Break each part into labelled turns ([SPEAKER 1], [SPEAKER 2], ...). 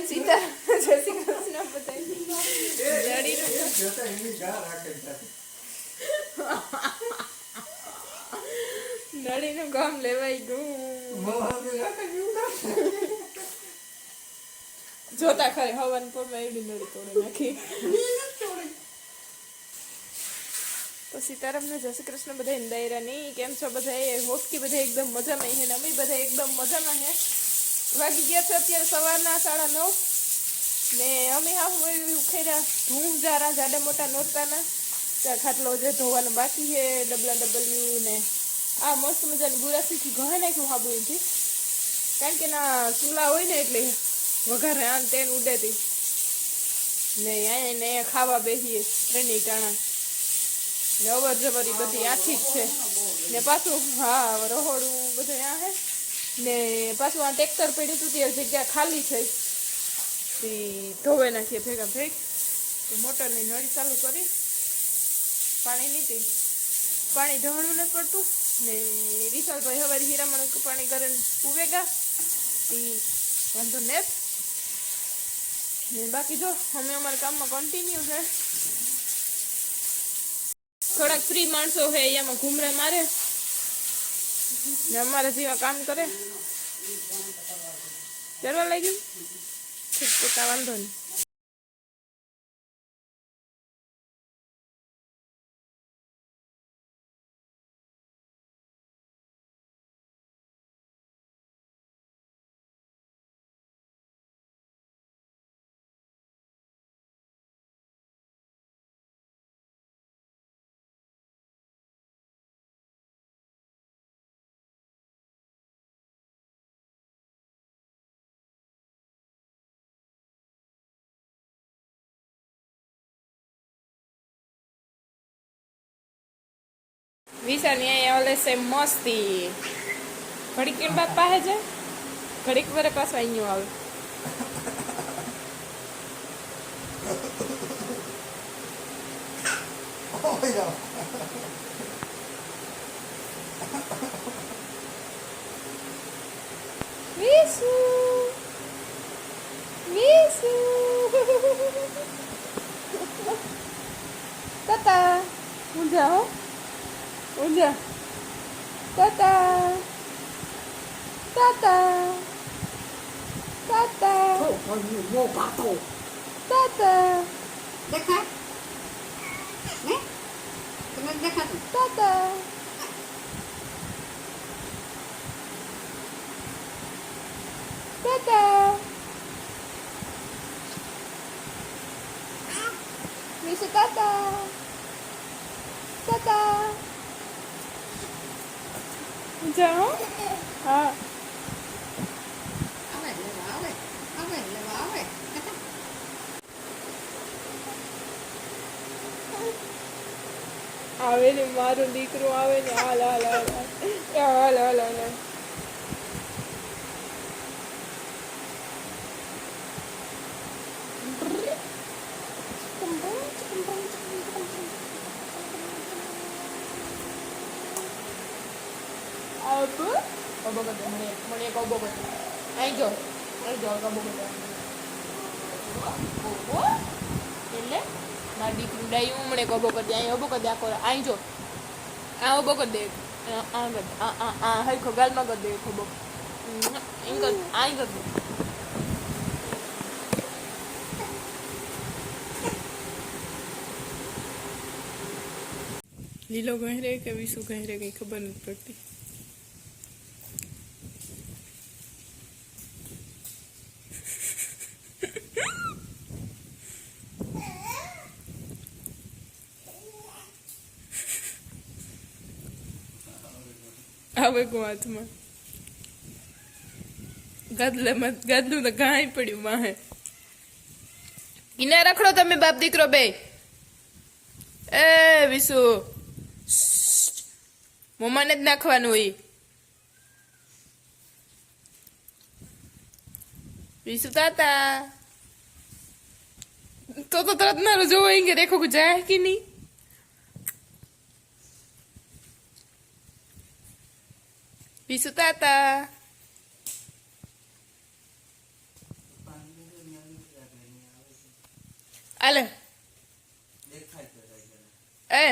[SPEAKER 1] Blog Sita જય શ્રી કૃષ્ણ બધાય નળીનું ગામ લેવાઈ ગયું જોતા ખરી હવન પર એવડી નળી તોડી નાખી તો સીતારામને જય કૃષ્ણ બધા દૈરાની કેમ છો બધા હોપ કે બધા એકદમ મજામાં હે અમે બધા એકદમ મજામાં હે વાગી ગયા છે અત્યારે સવારના સાડા નવ. ને અમે હા ઉખેરા ધૂમ જારા જાડા મોટા નોરતાના. ત્યાં ખાટલો જે ધોવાનો બાકી છે, ડબલા ડબલ્યુ ને આ મસ્ત મજાની ગુરાસીથી ઘણા નાખ્યું હાબુ એથી કારણ કે ના ચૂલા હોય ને એટલે વઘારે આમ તેન ઉડેતી ને અહીંયા ને અહીંયા ખાવા બેસીએ ત્રણેય ટાણા. ને અવર જવરી બધી આથી જ છે. ને પાછું હા, રહોડું બધું આ હે. ને પાછું આ ટ્રેક્ટર પડ્યું હતું તે જગ્યા ખાલી થઈ તે ધોવે નાખીએ ભેગા ભેગ. મોટરની નળી ચાલુ કરી. પાણી લીધી. પાણી ઢહણું નથી પડતું. ને વિશાલભાઈ હવે હીરામણ પાણી કરે ઉવેગા. તે વાંધો ને ને બાકી જો, અમે અમારા કામમાં કન્ટિન્યુ છે થોડાક ફ્રી માણસો છે એમાં ઘૂમરા મારે. ને અમારા જેવા કામ કરે. કરવા લાગ્યું? ઠીક પોતા વાંધો નહીં. વિશાની અહીંયા ઓલે છે મસ્તી. ઘડીક કેમ બાપ પાસે છે, ઘડીક વરે પાછો અહીંયા આવે. વિશુ
[SPEAKER 2] যে
[SPEAKER 1] টাটা
[SPEAKER 2] টাটা টাটা টাটা। দেখা।
[SPEAKER 1] দেখা টাটা। টাটা। মিশে টাটা। ઊંઝા હો. હા
[SPEAKER 2] આવે
[SPEAKER 1] ને, મારું દીકરું આવે ને, હાલ હાલ હાલ હાલ હાલ હાલ હાલ. અબ કબો કદે મને મને કબો કદે અહીં જો અહીં જો કબો કદે ઓહો. એટલે મારી દીકરી ડાયું મને એક કરી દે. અહીં અબો કરી દે આખો અહીં જો. આ અબો કરી દે. આ કરી આ આ આ હરખો ગાલમાં કરી દે ખબો અહીં કર, અહીં કરી દે. લીલો ગહેરે કે વિસુ ગહેરે કંઈ ખબર નથી પડતી. આવે કો હાથમાં ગાદલામાં ગાદલું તો ગાય પડ્યું માહે. કિના રખડો તમે, બાપ દીકરો બે. એ વિશુ મમ્માને જ નાખવાનું હોય વિશુ તાતા. તો તો તરત મારું જોવો કે રેખો જાય કે નહીં? વિસુ તાતા આલે એ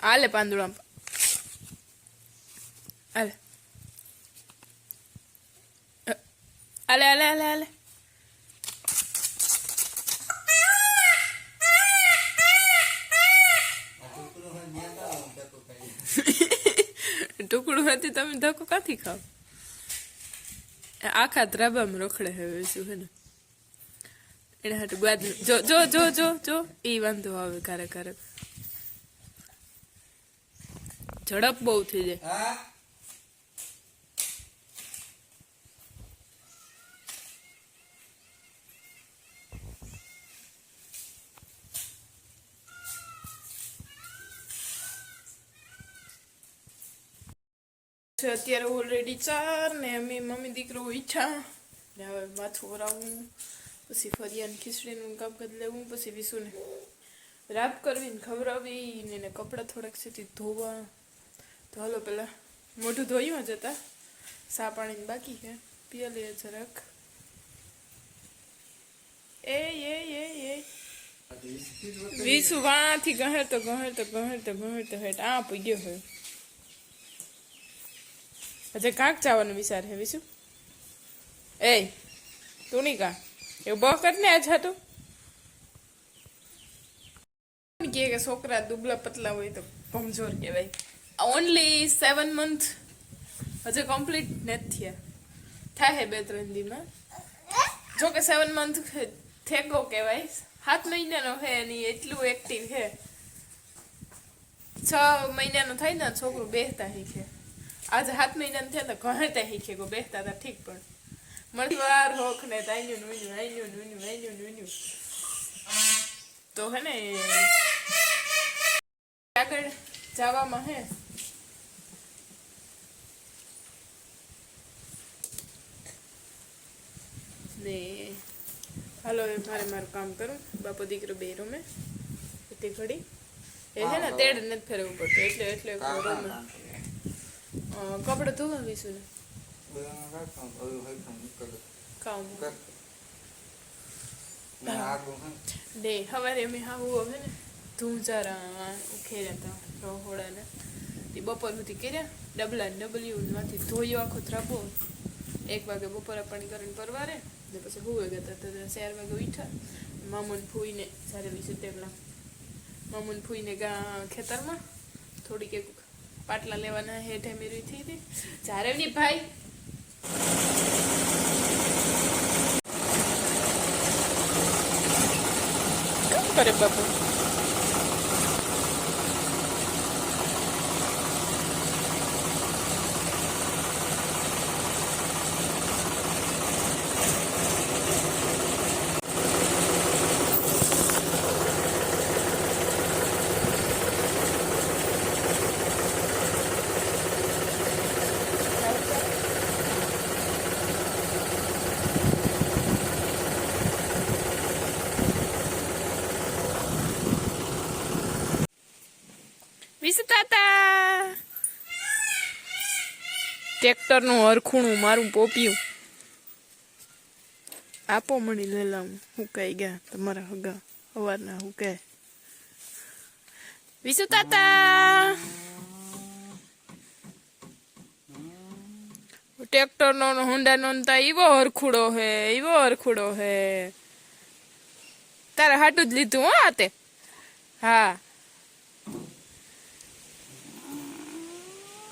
[SPEAKER 1] આલે પાંદડું આપ આલે અ, આલે આલે તમે ધક્કો કાથી ખાવ આખા દ્રાબામાં રખડે હવે શું હે ને એના હાટુ ગ્વાદ જો જો જો જો જો એ વાંધો આવે ક્યારેક ક્યારેક ઝડપ બહુ થઈ જાય છે અત્યારે ઓલરેડી ચાર ને અમે મમ્મી દીકરો ઈચ્છા ને હવે માથું વરાવવું પછી ફરિયાને ખીચડીનું કામકાજ લેવું પછી વિશુને રાપ કરવી ને ખવડાવવી ને એને કપડાં થોડાક સીધી ધોવા. તો હાલો પેલા મોઢું ધોયું જ હતા સા પાણી બાકી છે. પીએ લઈએ જરાક. એ એ એ એ. વિશુ તો ગહેર તો ગહેર તો હેઠ આ ગયો હોય હજે કાંક જવાનો વિચાર હે વિશુ. એ તું નહીં કા એવું બહુ કર ને આજ હતું? કહે કે છોકરા દુબલા પતલા હોય તો કમજોર કહેવાય. ઓનલી સેવન મંથ હજે કમ્પ્લીટ નથી થયા. થાય બે ત્રણ દીમાં. જો કે સેવન મંથ થેગો કહેવાય. સાત મહિનાનો છે એની એટલું એક્ટિવ છે. છ મહિનાનો થાય ને, છોકરું બેસતા શીખે. આજે સાત મહિનાનું થયા તો ઘણતા શીખે ગો, બેસતા હતા ઠીક પણ. મળવાર હોખ ને તાઈન્યું નુન્યું આઈન્યું નુન્યું આઈન્યું નુન્યું તો હે ને, આગળ જવામાં હે. ને, હાલો, હવે મારે મારું કામ કરું. બાપો દીકરો બે રૂમે. તે ઘડી. એ છે ને, તેડ નથી ફેરવું પડતું, એટલે એટલે કપડાં ધોવા વિશું કામ. ડે હવારે અમે હાવું હવે ને ધૂંચારા ઉખેર્યા હતા રોહોડાને. તે બપોર સુધી કર્યા, ડબલા ને ડબલ્યુ માંથી ધોયો આખો થ્રાપો એક વાગે બપોરે પાણી કરીને પરવારે ને પછી હુવે ગયા હતા ચાર વાગે ઉઠા મામુન ફૂઈને સારે વીસ તેમના મામુન ફૂઈને ગા ખેતરમાં થોડીક એક પાટલા લેવાના હેઠે મેરી થઈ હતી જ્યારે ભાઈ. કરે બાપુ વિસુ તાતા ટ્રેક્ટરનું હરખુણું મારું પોપિયું. આપો મણી લેલા હું કઈ ગયા? તમારા હગા સવારના હું કહે વિસુ તાતા! ટ્રેક્ટર નો હુંડા નોંધતા ઈવો હરખુડો હે એવો હરખુડો હે. તારે હાટું જ લીધું હો તે. હા.